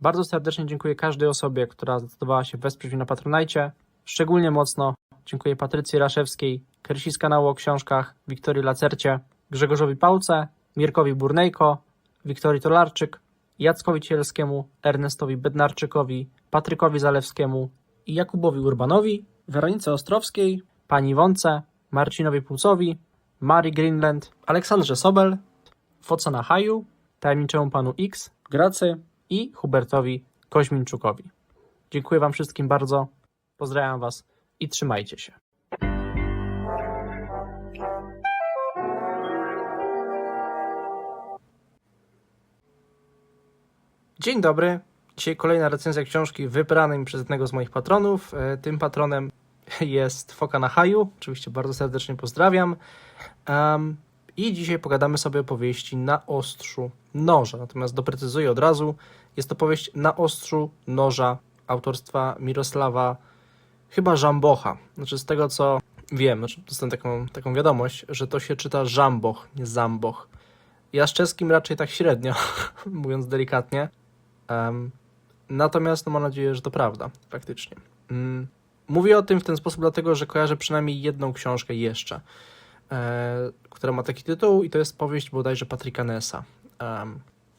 Bardzo serdecznie dziękuję każdej osobie, która zdecydowała się wesprzeć mnie na Patronajcie. Szczególnie mocno dziękuję Patrycji Raszewskiej, Krysi z kanału o książkach, Wiktorii Lacercie, Grzegorzowi Pałce, Mirkowi Burnejko, Wiktorii Tolarczyk, Jackowi Cielskiemu, Ernestowi Bednarczykowi, Patrykowi Zalewskiemu i Jakubowi Urbanowi, Weronice Ostrowskiej, Pani Wonce, Marcinowi Płucowi, Marii Greenland, Aleksandrze Sobel, Focana Haju, Tajemniczemu Panu X, Gracy i Hubertowi Koźminczukowi. Dziękuję Wam wszystkim bardzo, pozdrawiam Was i trzymajcie się. Dzień dobry. Dzisiaj kolejna recenzja książki wybranej mi przez jednego z moich patronów. E, Tym patronem jest Foka na Haju. Oczywiście bardzo serdecznie pozdrawiam. Em, I dzisiaj pogadamy sobie o powieści Na ostrzu noża. Natomiast doprecyzuję od razu, jest to powieść Na ostrzu noża autorstwa Mirosława chyba Żambocha. Znaczy z tego co wiem, znaczy dostałem taką, taką wiadomość, że to się czyta Żamboch, nie Zamboch. Ja z czeskim raczej tak średnio, mówiąc delikatnie. Em, natomiast no, mam nadzieję, że to prawda, faktycznie. Mm, mówię o tym w ten sposób dlatego, że kojarzę przynajmniej jedną książkę jeszcze, która ma taki tytuł i to jest powieść bodajże Patryka Nessa.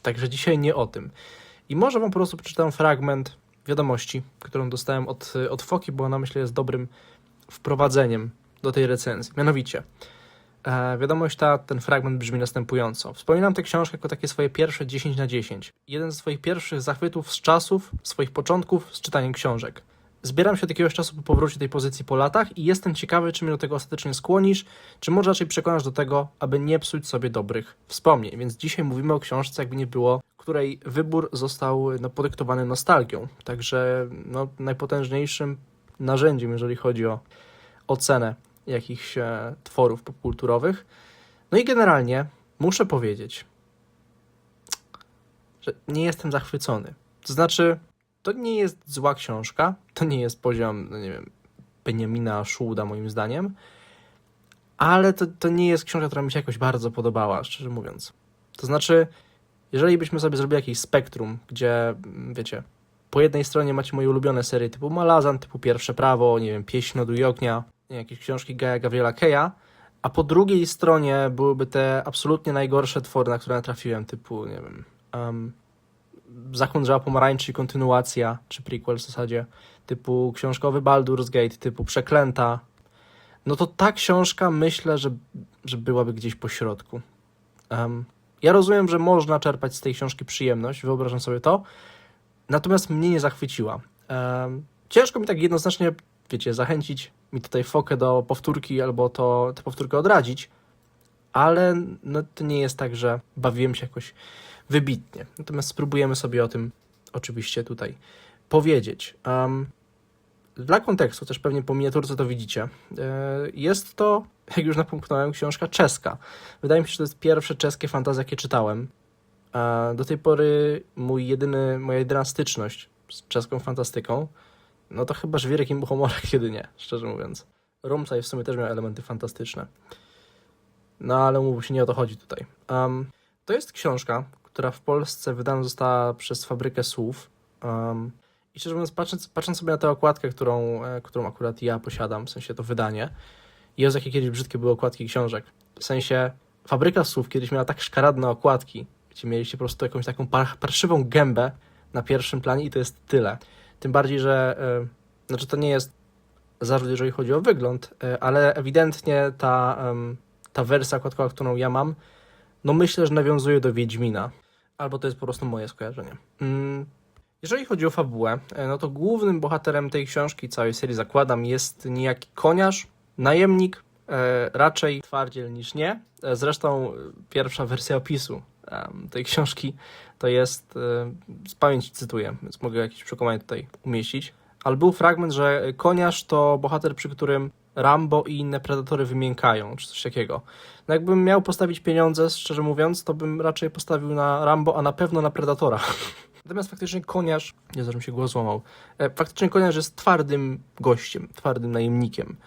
Także dzisiaj nie o tym. I może wam po prostu przeczytam fragment wiadomości, którą dostałem od, od Foki, bo ona myślę jest dobrym wprowadzeniem do tej recenzji. Mianowicie, e, wiadomość ta, ten fragment brzmi następująco. Wspominam tę książkę jako takie swoje pierwsze 10 na 10. Jeden ze swoich pierwszych zachwytów z czasów, swoich początków z czytaniem książek. Zbieram się od jakiegoś czasu po powrocie tej pozycji po latach i jestem ciekawy, czy mnie do tego ostatecznie skłonisz, czy może raczej przekonasz do tego, aby nie psuć sobie dobrych wspomnień. Więc dzisiaj mówimy o książce, jakby nie było, której wybór został no, podyktowany nostalgią. Także no, najpotężniejszym narzędziem, jeżeli chodzi o ocenę jakichś e, tworów popkulturowych. No i generalnie muszę powiedzieć, że nie jestem zachwycony. To znaczy, to nie jest zła książka, to nie jest poziom, no nie wiem, Beniamina Szułda moim zdaniem, ale to, to nie jest książka, która mi się jakoś bardzo podobała, szczerze mówiąc. To znaczy, jeżeli byśmy sobie zrobili jakieś spektrum, gdzie, mm, wiecie, po jednej stronie macie moje ulubione serie typu Malazan, typu Pierwsze Prawo, nie wiem, Pieśń Lodu i Ognia, jakieś książki Gaja Gabriela Keja, a po drugiej stronie byłyby te absolutnie najgorsze twory, na które natrafiłem, typu, nie wiem, um, Zakon Drzewa Pomarańczy, kontynuacja, czy prequel w zasadzie, typu książkowy Baldur's Gate, typu Przeklęta, no to ta książka myślę, że, że byłaby gdzieś po środku. Um, ja rozumiem, że można czerpać z tej książki przyjemność, wyobrażam sobie to, natomiast mnie nie zachwyciła. Um, ciężko mi tak jednoznacznie, wiecie, zachęcić mi tutaj fokę do powtórki albo to, tę powtórkę odradzić, ale no, to nie jest tak, że bawiłem się jakoś wybitnie. Natomiast spróbujemy sobie o tym oczywiście tutaj powiedzieć. Um, dla kontekstu, też pewnie po miniaturce to widzicie, e, jest to, jak już napomknąłem, książka czeska. Wydaje mi się, że to jest pierwsze czeskie fantazy, jakie czytałem. E, Do tej pory mój jedyny, moja jedyna styczność z czeską fantastyką, no to chyba Żwirek i Muchomorek jedynie, szczerze mówiąc. Rumcaj w sumie też miał elementy fantastyczne. No ale mów się nie o to chodzi tutaj. Um, to jest książka, która w Polsce wydana została przez Fabrykę Słów. Um, I szczerze mówiąc, patrząc, patrząc sobie na tę okładkę, którą, e, którą akurat ja posiadam, w sensie to wydanie, Jezu, jakie kiedyś brzydkie były okładki książek. W sensie Fabryka Słów kiedyś miała tak szkaradne okładki, gdzie mieliście po prostu jakąś taką par parszywą gębę na pierwszym planie i to jest tyle. Tym bardziej, że e, znaczy to nie jest zarzut, jeżeli chodzi o wygląd, e, ale ewidentnie ta, em, ta wersja okładkowa, którą ja mam, no myślę, że nawiązuje do Wiedźmina. Albo to jest po prostu moje skojarzenie. Mm. Jeżeli chodzi o fabułę, e, no to głównym bohaterem tej książki, całej serii zakładam, jest niejaki koniarz, najemnik, e, raczej twardziel niż nie. E, zresztą pierwsza wersja opisu tej książki to jest, z pamięci cytuję, więc mogę jakieś przekonanie tutaj umieścić, ale był fragment, że koniarz to bohater, przy którym Rambo i inne predatory wymiękają, czy coś takiego. No jakbym miał postawić pieniądze, szczerze mówiąc, to bym raczej postawił na Rambo, a na pewno na Predatora. Natomiast faktycznie koniarz, nie zaraz mi się głos złamał, e, faktycznie koniarz jest twardym gościem, twardym najemnikiem.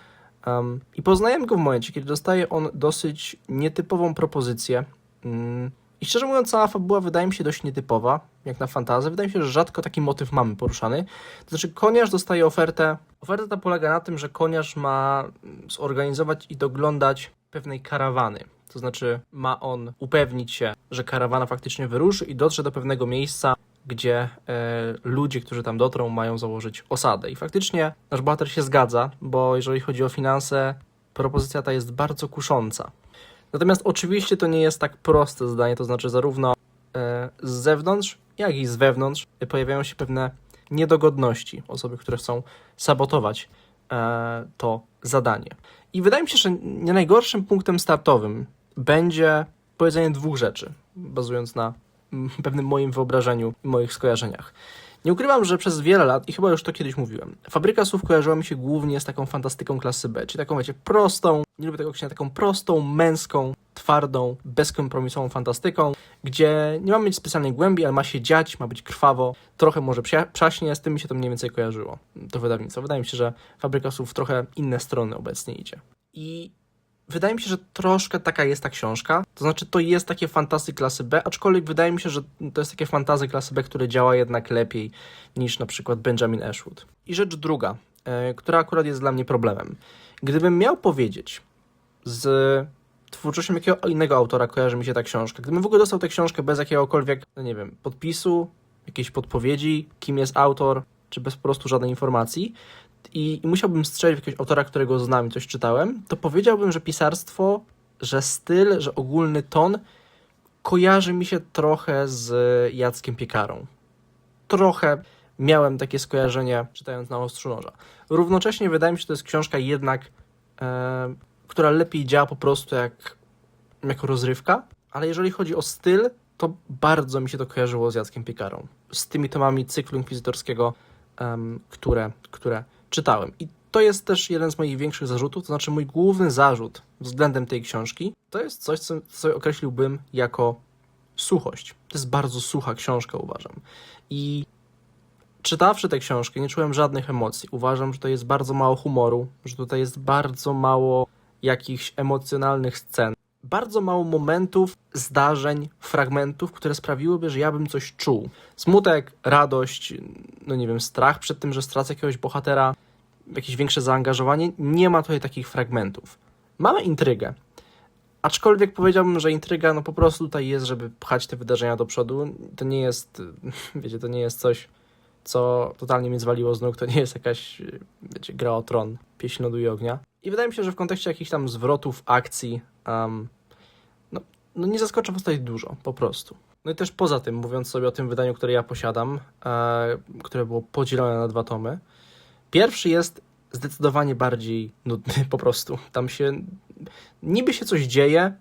Um, I poznajemy go w momencie, kiedy dostaje on dosyć nietypową propozycję. Mm, I szczerze mówiąc, cała fabuła wydaje mi się dość nietypowa, jak na fantazję. Wydaje mi się, że rzadko taki motyw mamy poruszany. To znaczy, koniarz dostaje ofertę. Oferta ta polega na tym, że koniarz ma zorganizować i doglądać pewnej karawany. To znaczy, ma on upewnić się, że karawana faktycznie wyruszy i dotrze do pewnego miejsca, gdzie e, ludzie, którzy tam dotrą, mają założyć osadę. I faktycznie nasz bohater się zgadza, bo jeżeli chodzi o finanse, propozycja ta jest bardzo kusząca. Natomiast oczywiście to nie jest tak proste zadanie, to znaczy zarówno e, z zewnątrz, jak i z wewnątrz pojawiają się pewne niedogodności, osoby, które chcą sabotować e, to zadanie. I wydaje mi się, że nie najgorszym punktem startowym będzie powiedzenie dwóch rzeczy, bazując na mm, pewnym moim wyobrażeniu moich skojarzeniach. Nie ukrywam, że przez wiele lat, i chyba już to kiedyś mówiłem, Fabryka Słów kojarzyła mi się głównie z taką fantastyką klasy B, czyli taką, wiecie, prostą, nie lubię tego określenia, taką prostą, męską, twardą, bezkompromisową fantastyką, gdzie nie ma mieć specjalnej głębi, ale ma się dziać, ma być krwawo, trochę może przaśnie, z tym mi się to mniej więcej kojarzyło, to wydawnictwo. Wydaje mi się, że Fabryka Słów w trochę inne strony obecnie idzie. I wydaje mi się, że troszkę taka jest ta książka. To znaczy, to jest takie fantasy klasy B, aczkolwiek wydaje mi się, że to jest takie fantazy klasy B, które działa jednak lepiej niż na przykład Benjamin Ashwood. I rzecz druga, e, która akurat jest dla mnie problemem. Gdybym miał powiedzieć z twórczością jakiego innego autora kojarzy mi się ta książka, gdybym w ogóle dostał tę książkę bez jakiegokolwiek, no nie wiem, podpisu, jakiejś podpowiedzi, kim jest autor, czy bez po prostu żadnej informacji, i, i musiałbym strzelić w jakiegoś autora, którego znam i coś czytałem, to powiedziałbym, że pisarstwo, że styl, że ogólny ton kojarzy mi się trochę z Jackiem Piekarą. Trochę miałem takie skojarzenie czytając na ostrzu noża. Równocześnie wydaje mi się, że to jest książka jednak, e, która lepiej działa po prostu jak, jako rozrywka, ale jeżeli chodzi o styl, to bardzo mi się to kojarzyło z Jackiem Piekarą. Z tymi tomami cyklu inkwizytorskiego, em, które, które czytałem. I to jest też jeden z moich większych zarzutów, to znaczy mój główny zarzut względem tej książki, to jest coś, co, co określiłbym jako suchość. To jest bardzo sucha książka, uważam. I czytawszy tę książkę, nie czułem żadnych emocji. Uważam, że to jest bardzo mało humoru, że tutaj jest bardzo mało jakichś emocjonalnych scen. Bardzo mało momentów, zdarzeń, fragmentów, które sprawiłyby, że ja bym coś czuł. Smutek, radość, no nie wiem, strach przed tym, że stracę jakiegoś bohatera, jakieś większe zaangażowanie. Nie ma tutaj takich fragmentów. Mamy intrygę. Aczkolwiek powiedziałbym, że intryga no po prostu tutaj jest, żeby pchać te wydarzenia do przodu. To nie jest, wiecie, to nie jest coś, co totalnie mnie zwaliło z nóg. To nie jest jakaś, wiecie, gra o tron, pieśń lodu i ognia. I wydaje mi się, że w kontekście jakichś tam zwrotów, akcji, um, no, no nie zaskocza was tutaj dużo, po prostu. No i też poza tym, mówiąc sobie o tym wydaniu, które ja posiadam, e, które było podzielone na dwa tomy, pierwszy jest zdecydowanie bardziej nudny po prostu. Tam się niby się coś dzieje,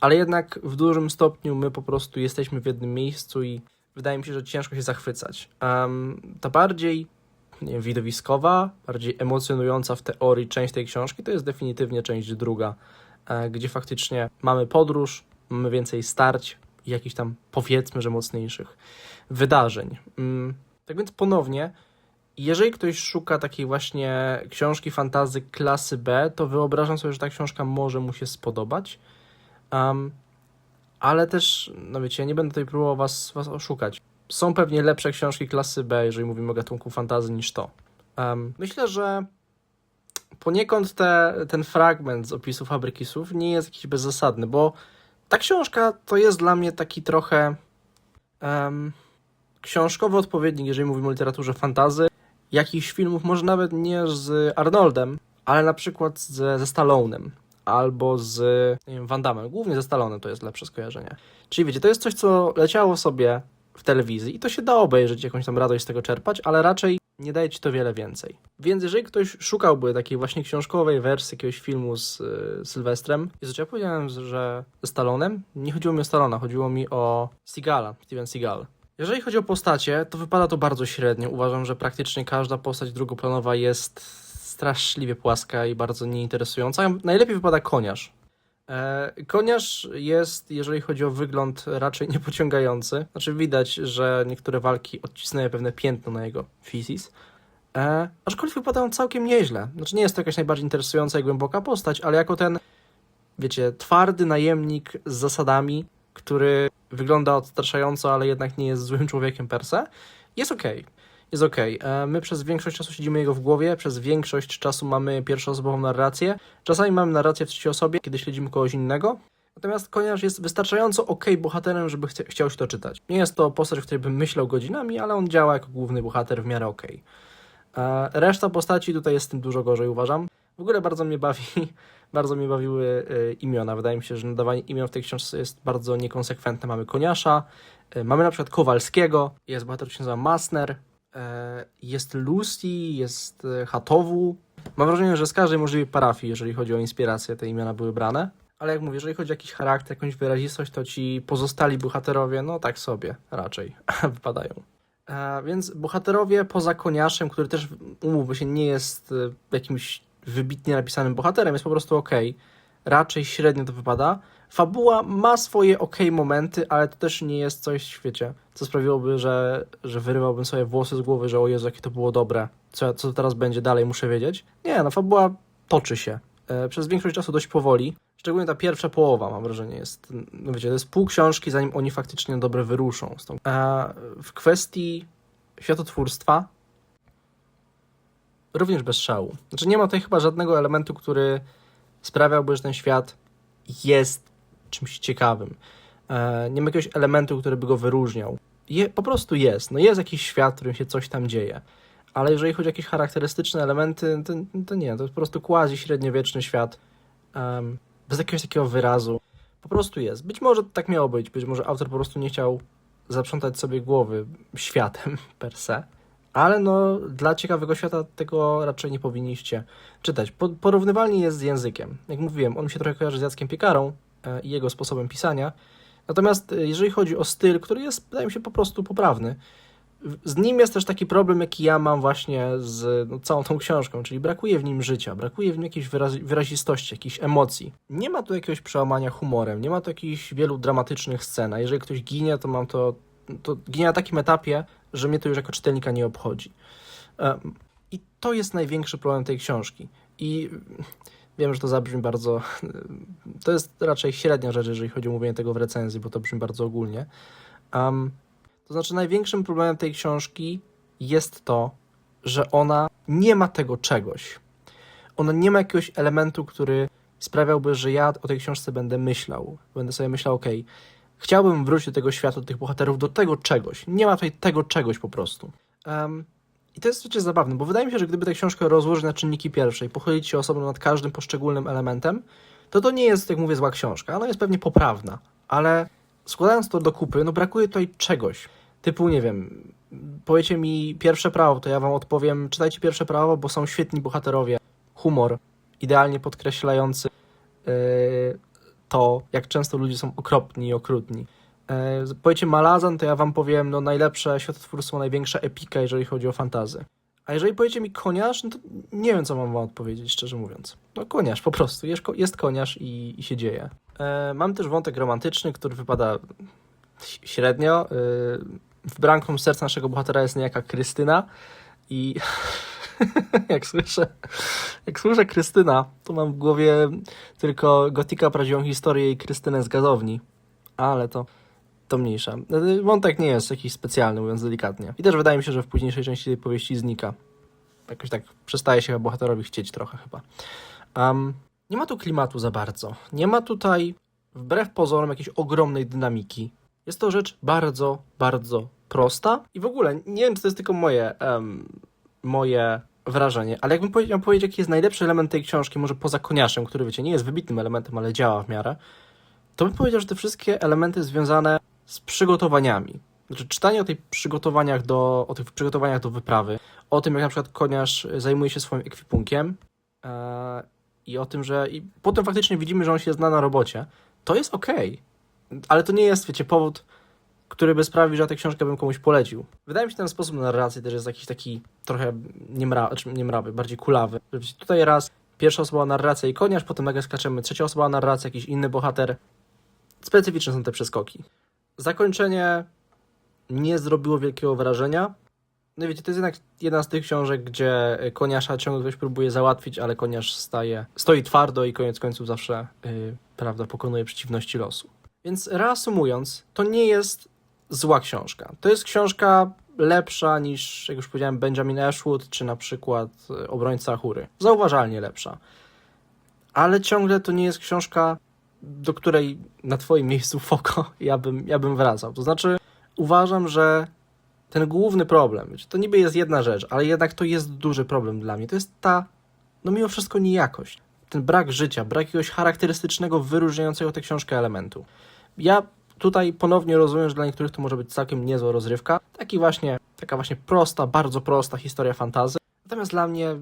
ale jednak w dużym stopniu my po prostu jesteśmy w jednym miejscu i wydaje mi się, że ciężko się zachwycać. Um, ta bardziej wiem, widowiskowa, bardziej emocjonująca w teorii część tej książki to jest definitywnie część druga, e, gdzie faktycznie mamy podróż, mamy więcej starć i jakichś tam powiedzmy, że mocniejszych wydarzeń. Mm, tak więc ponownie, jeżeli ktoś szuka takiej właśnie książki fantazy klasy B, to wyobrażam sobie, że ta książka może mu się spodobać. Um, ale też, no wiecie, ja nie będę tutaj próbował was, was oszukać. Są pewnie lepsze książki klasy B, jeżeli mówimy o gatunku fantazy, niż to. Um, myślę, że poniekąd te, ten fragment z opisu Fabryki Słów nie jest jakiś bezzasadny, bo ta książka to jest dla mnie taki trochę um, książkowy odpowiednik, jeżeli mówimy o literaturze fantazy, jakichś filmów, może nawet nie z Arnoldem, ale na przykład ze, ze Stallonem albo z nie. Głównie ze Stallonem to jest lepsze skojarzenie. Czyli wiecie, to jest coś, co leciało sobie w telewizji i to się da obejrzeć, jakąś tam radość z tego czerpać, ale raczej nie daje ci to wiele więcej. Więc jeżeli ktoś szukałby takiej właśnie książkowej wersji jakiegoś filmu z y, Sylwestrem, i ja powiedziałem, że ze Stallonem, nie chodziło mi o Stallona, chodziło mi o Seagala, Steven Seagal. Jeżeli chodzi o postacie, to wypada to bardzo średnio. Uważam, że praktycznie każda postać drugoplanowa jest straszliwie płaska i bardzo nieinteresująca. Najlepiej wypada koniarz. E, Koniarz jest, jeżeli chodzi o wygląd, raczej niepociągający. Znaczy widać, że niektóre walki odcisnęły pewne piętno na jego fizis. E, aczkolwiek wypadają całkiem nieźle. Znaczy nie jest to jakaś najbardziej interesująca i głęboka postać, ale jako ten, wiecie, twardy najemnik z zasadami, który wygląda odstraszająco, ale jednak nie jest złym człowiekiem per se, jest okej. Jest okej. E, My przez większość czasu siedzimy jego w głowie, przez większość czasu mamy pierwszoosobową narrację. Czasami mamy narrację w trzeciej osobie, kiedy śledzimy kogoś innego. Natomiast Koniarz jest wystarczająco okej bohaterem, żeby chcia- chciał się to czytać. Nie jest to postać, o której bym myślał godzinami, ale on działa jako główny bohater w miarę okej. E, Reszta postaci tutaj jest z tym dużo gorzej, uważam. W ogóle bardzo mnie bawi, bardzo mnie bawiły e, imiona. Wydaje mi się, że nadawanie imion w tej książce jest bardzo niekonsekwentne. Mamy Koniasza, e, mamy na przykład Kowalskiego, jest bohater, który się nazywa Masner, e, jest Lucy, jest Hatowu. Mam wrażenie, że z każdej możliwej parafii, jeżeli chodzi o inspirację, te imiona były brane. Ale jak mówię, jeżeli chodzi o jakiś charakter, jakąś wyrazistość, to ci pozostali bohaterowie, no tak sobie raczej wypadają. Więc bohaterowie poza koniaszem, który też, umówmy się, nie jest jakimś wybitnie napisanym bohaterem, jest po prostu ok. Raczej średnio to wypada. Fabuła ma swoje ok momenty, ale to też nie jest coś, wiecie, co sprawiłoby, że, że wyrywałbym sobie włosy z głowy, że o Jezu, jakie to było dobre. Co, co teraz będzie dalej, muszę wiedzieć. Nie, no fabuła toczy się. E, przez większość czasu dość powoli. Szczególnie ta pierwsza połowa, mam wrażenie, jest, no wiecie, to jest pół książki, zanim oni faktycznie dobre wyruszą. Z tą. A w kwestii światotwórstwa również bez szału. Znaczy nie ma tutaj chyba żadnego elementu, który sprawiałby, że ten świat jest czymś ciekawym. E, nie ma jakiegoś elementu, który by go wyróżniał. Je, po prostu jest. No jest jakiś świat, w którym się coś tam dzieje. Ale jeżeli chodzi o jakieś charakterystyczne elementy, to, to nie. To jest po prostu quasi średniowieczny świat. em, bez jakiegoś takiego wyrazu. Po prostu jest. Być może tak miało być. Być może autor po prostu nie chciał zaprzątać sobie głowy światem per se. Ale no, dla ciekawego świata tego raczej nie powinniście czytać. Po, porównywalnie jest z językiem. Jak mówiłem, on mi się trochę kojarzy z Jackiem Piekarą e, i jego sposobem pisania. Natomiast e, jeżeli chodzi o styl, który jest, wydaje mi się, po prostu poprawny, z nim jest też taki problem, jaki ja mam właśnie z no, całą tą książką, czyli brakuje w nim życia, brakuje w nim jakiejś wyraz wyrazistości, jakichś emocji. Nie ma tu jakiegoś przełamania humorem, nie ma tu jakichś wielu dramatycznych scen, a jeżeli ktoś ginie, to mam to, to ginie na takim etapie, że mnie to już jako czytelnika nie obchodzi. I to jest największy problem tej książki. I wiem, że to zabrzmi bardzo. To jest raczej średnia rzecz, jeżeli chodzi o mówienie tego w recenzji, bo to brzmi bardzo ogólnie. Em, to znaczy, największym problemem tej książki jest to, że ona nie ma tego czegoś. Ona nie ma jakiegoś elementu, który sprawiałby, że ja o tej książce będę myślał. Będę sobie myślał, okej, chciałbym wrócić do tego świata, do tych bohaterów, do tego czegoś. Nie ma tutaj tego czegoś po prostu. Em, I to jest rzeczywiście zabawne, bo wydaje mi się, że gdyby tę książkę rozłożyć na czynniki pierwsze i pochylić się osobno nad każdym poszczególnym elementem, to to nie jest, jak mówię, zła książka. Ona jest pewnie poprawna, ale składając to do kupy, no brakuje tutaj czegoś. Typu, nie wiem, powiecie mi pierwsze prawo, to ja wam odpowiem, czytajcie pierwsze prawo, bo są świetni bohaterowie. Humor, idealnie podkreślający yy, to, jak często ludzie są okropni i okrutni. E, powiecie Malazan, to ja wam powiem, no najlepsze światotwórstwo, największa epika, jeżeli chodzi o fantazy. A jeżeli powiecie mi koniarz, no to nie wiem, co mam wam odpowiedzieć, szczerze mówiąc. No koniarz, po prostu. Jest, jest koniarz i, i się dzieje. E, mam też wątek romantyczny, który wypada średnio. E, w branką serca naszego bohatera jest niejaka Krystyna i jak słyszę, jak słyszę Krystyna, to mam w głowie tylko Gotika prawdziwą historię i Krystynę z gazowni. Ale to, to mniejsza. Wątek nie jest jakiś specjalny, mówiąc delikatnie. I też wydaje mi się, że w późniejszej części tej powieści znika. Jakoś tak przestaje się bohaterowi chcieć trochę chyba. Um, nie ma tu klimatu za bardzo. Nie ma tutaj, wbrew pozorom, jakiejś ogromnej dynamiki. Jest to rzecz bardzo, bardzo prosta. I w ogóle, nie wiem, czy to jest tylko moje, em, moje wrażenie, ale jakbym miał powiedzieć, jaki jest najlepszy element tej książki, może poza koniaszem, który, wiecie, nie jest wybitnym elementem, ale działa w miarę, to bym powiedział, że te wszystkie elementy związane z przygotowaniami. Znaczy, czytanie o tych przygotowaniach do, o tych przygotowaniach do wyprawy, o tym, jak na przykład koniarz zajmuje się swoim ekwipunkiem e, i o tym, że i potem faktycznie widzimy, że on się zna na robocie, to jest okej. Ale to nie jest, wiecie, powód, który by sprawił, że ja tę książkę bym komuś polecił. Wydaje mi się, ten sposób narracji też jest jakiś taki trochę niemra, znaczy niemrawy, bardziej kulawy. Tutaj raz pierwsza osoba narracja i koniarz, potem nagle skaczemy trzecia osoba narracja, jakiś inny bohater. Specyficzne są te przeskoki. Zakończenie nie zrobiło wielkiego wrażenia. No wiecie, to jest jednak jedna z tych książek, gdzie koniasza ciągle ktoś próbuje załatwić, ale koniarz staje, stoi twardo i koniec końców zawsze, yy, prawda, pokonuje przeciwności losu. Więc reasumując, to nie jest zła książka. To jest książka lepsza niż, jak już powiedziałem, Benjamin Ashwood, czy na przykład e, Obrońca Chóry. Zauważalnie lepsza. Ale ciągle to nie jest książka, do której na twoim miejscu foko ja bym, ja bym wracał. To znaczy, uważam, że ten główny problem, to niby jest jedna rzecz, ale jednak to jest duży problem dla mnie. To jest ta, no mimo wszystko, niejakość. Ten brak życia, brak jakiegoś charakterystycznego, wyróżniającego tę książkę elementu. Ja tutaj ponownie rozumiem, że dla niektórych to może być całkiem niezła rozrywka. Taki właśnie, taka właśnie prosta, bardzo prosta historia fantazy. Natomiast dla mnie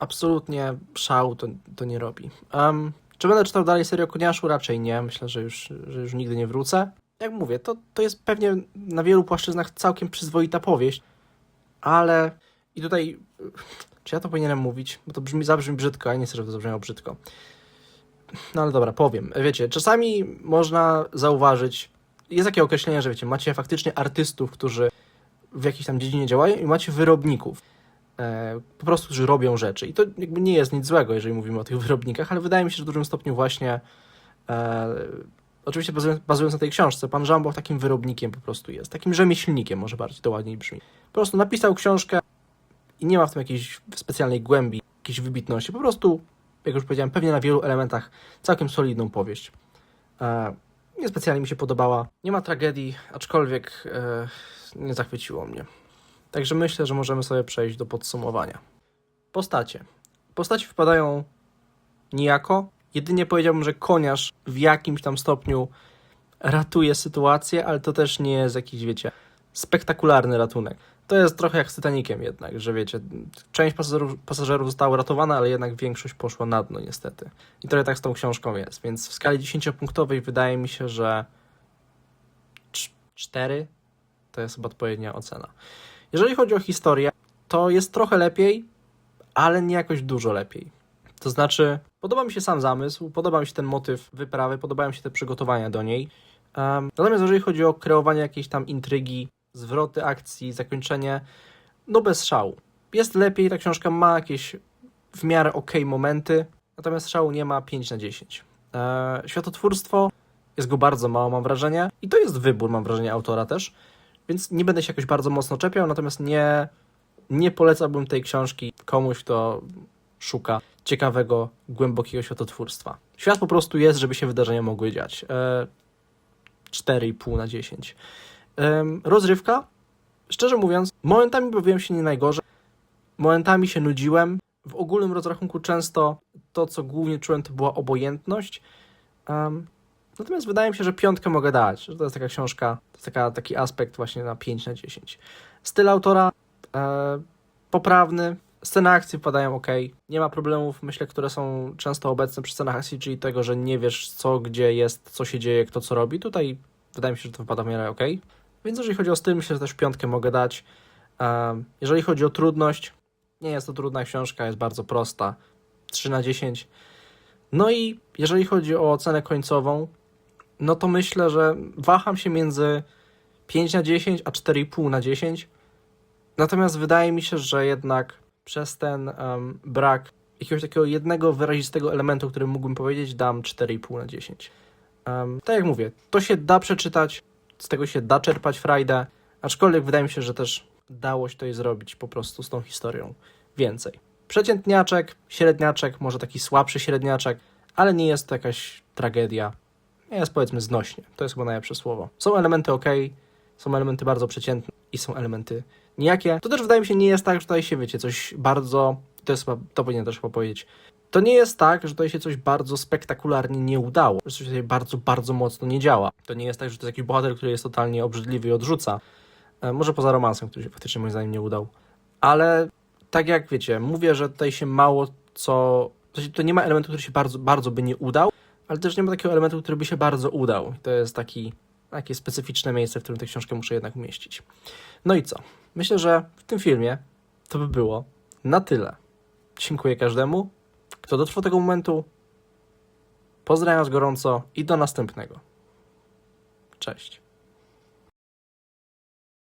absolutnie szału to, to nie robi. Um, czy będę czytał dalej serię o Koniaszu? Raczej nie. Myślę, że już, że już nigdy nie wrócę. Jak mówię, to, to jest pewnie na wielu płaszczyznach całkiem przyzwoita powieść, ale i tutaj, czy ja to powinienem mówić? Bo to brzmi, zabrzmi brzydko, a nie chcę, żeby to zabrzmiało brzydko. No ale dobra, powiem. Wiecie, czasami można zauważyć, jest takie określenie, że wiecie, macie faktycznie artystów, którzy w jakiejś tam dziedzinie działają i macie wyrobników, e, po prostu, którzy robią rzeczy. I to jakby nie jest nic złego, jeżeli mówimy o tych wyrobnikach, ale wydaje mi się, że w dużym stopniu właśnie, e, oczywiście bazując, bazując na tej książce, pan Żambow takim wyrobnikiem po prostu jest, takim rzemieślnikiem, może bardziej to ładniej brzmi. Po prostu napisał książkę i nie ma w tym jakiejś specjalnej głębi, jakiejś wybitności, po prostu, jak już powiedziałem, pewnie na wielu elementach całkiem solidną powieść. E, niespecjalnie mi się podobała. Nie ma tragedii, aczkolwiek e, nie zachwyciło mnie. Także myślę, że możemy sobie przejść do podsumowania. Postacie. Postacie wpadają nijako. Jedynie powiedziałbym, że koniarz w jakimś tam stopniu ratuje sytuację, ale to też nie jest jakiś, wiecie, spektakularny ratunek. To jest trochę jak z Titanikiem jednak, że wiecie, część pasażerów, pasażerów została uratowana, ale jednak większość poszła na dno niestety. I trochę tak z tą książką jest, więc w skali 10-punktowej wydaje mi się, że 4 to jest chyba odpowiednia ocena. Jeżeli chodzi o historię, to jest trochę lepiej, ale nie jakoś dużo lepiej. To znaczy, podoba mi się sam zamysł, podoba mi się ten motyw wyprawy, podobają mi się te przygotowania do niej. Um, natomiast jeżeli chodzi o kreowanie jakiejś tam intrygi, zwroty akcji, zakończenie, no bez szału. Jest lepiej, ta książka ma jakieś w miarę ok momenty, natomiast szału nie ma 5 na 10. E, światotwórstwo jest go bardzo mało, mam wrażenie, i to jest wybór, mam wrażenie, autora też, więc nie będę się jakoś bardzo mocno czepiał, natomiast nie, nie polecałbym tej książki komuś, kto szuka ciekawego, głębokiego światotwórstwa. Świat po prostu jest, żeby się wydarzenia mogły dziać. E, 4,5 na 10. Rozrywka, szczerze mówiąc, momentami bawiłem się nie najgorzej, momentami się nudziłem. W ogólnym rozrachunku często to, co głównie czułem, to była obojętność. Natomiast wydaje mi się, że piątkę mogę dać, że to jest taka książka, to jest taka, taki aspekt właśnie na 5 na 10. Styl autora e, poprawny, sceny akcji wpadają ok, nie ma problemów, myślę, które są często obecne przy scenach akcji, czyli tego, że nie wiesz co, gdzie jest, co się dzieje, kto co robi. Tutaj wydaje mi się, że to wypada w miarę ok. Więc jeżeli chodzi o styl, myślę, że też piątkę mogę dać. Jeżeli chodzi o trudność, nie jest to trudna książka, jest bardzo prosta. 3 na 10. No i jeżeli chodzi o ocenę końcową, no to myślę, że waham się między 5 na 10 a 4,5 na 10. Natomiast wydaje mi się, że jednak przez ten um, brak jakiegoś takiego jednego wyrazistego elementu, o którym mógłbym powiedzieć, dam 4,5 na 10. Um, tak jak mówię, to się da przeczytać, z tego się da czerpać frajdę, aczkolwiek wydaje mi się, że też dało się to zrobić po prostu z tą historią więcej. Przeciętniaczek, średniaczek, może taki słabszy średniaczek, ale nie jest to jakaś tragedia. Jest powiedzmy znośnie, to jest chyba najlepsze słowo. Są elementy ok, są elementy bardzo przeciętne i są elementy nijakie. To też wydaje mi się nie jest tak, że tutaj się wiecie, coś bardzo, to jest chyba, to powinien też chyba powiedzieć, to nie jest tak, że tutaj się coś bardzo spektakularnie nie udało, że coś tutaj bardzo, bardzo mocno nie działa. To nie jest tak, że to jest jakiś bohater, który jest totalnie obrzydliwy i odrzuca. E, może poza romansem, który się faktycznie moim zdaniem nie udał. Ale tak jak wiecie, mówię, że tutaj się mało co... To, nie ma elementu, który się bardzo, bardzo by nie udał, ale też nie ma takiego elementu, który by się bardzo udał. I to jest taki, takie specyficzne miejsce, w którym tę książkę muszę jednak umieścić. No i co? Myślę, że w tym filmie to by było na tyle. Dziękuję każdemu, kto dotrwał tego momentu. Pozdrawiam gorąco i do następnego. Cześć.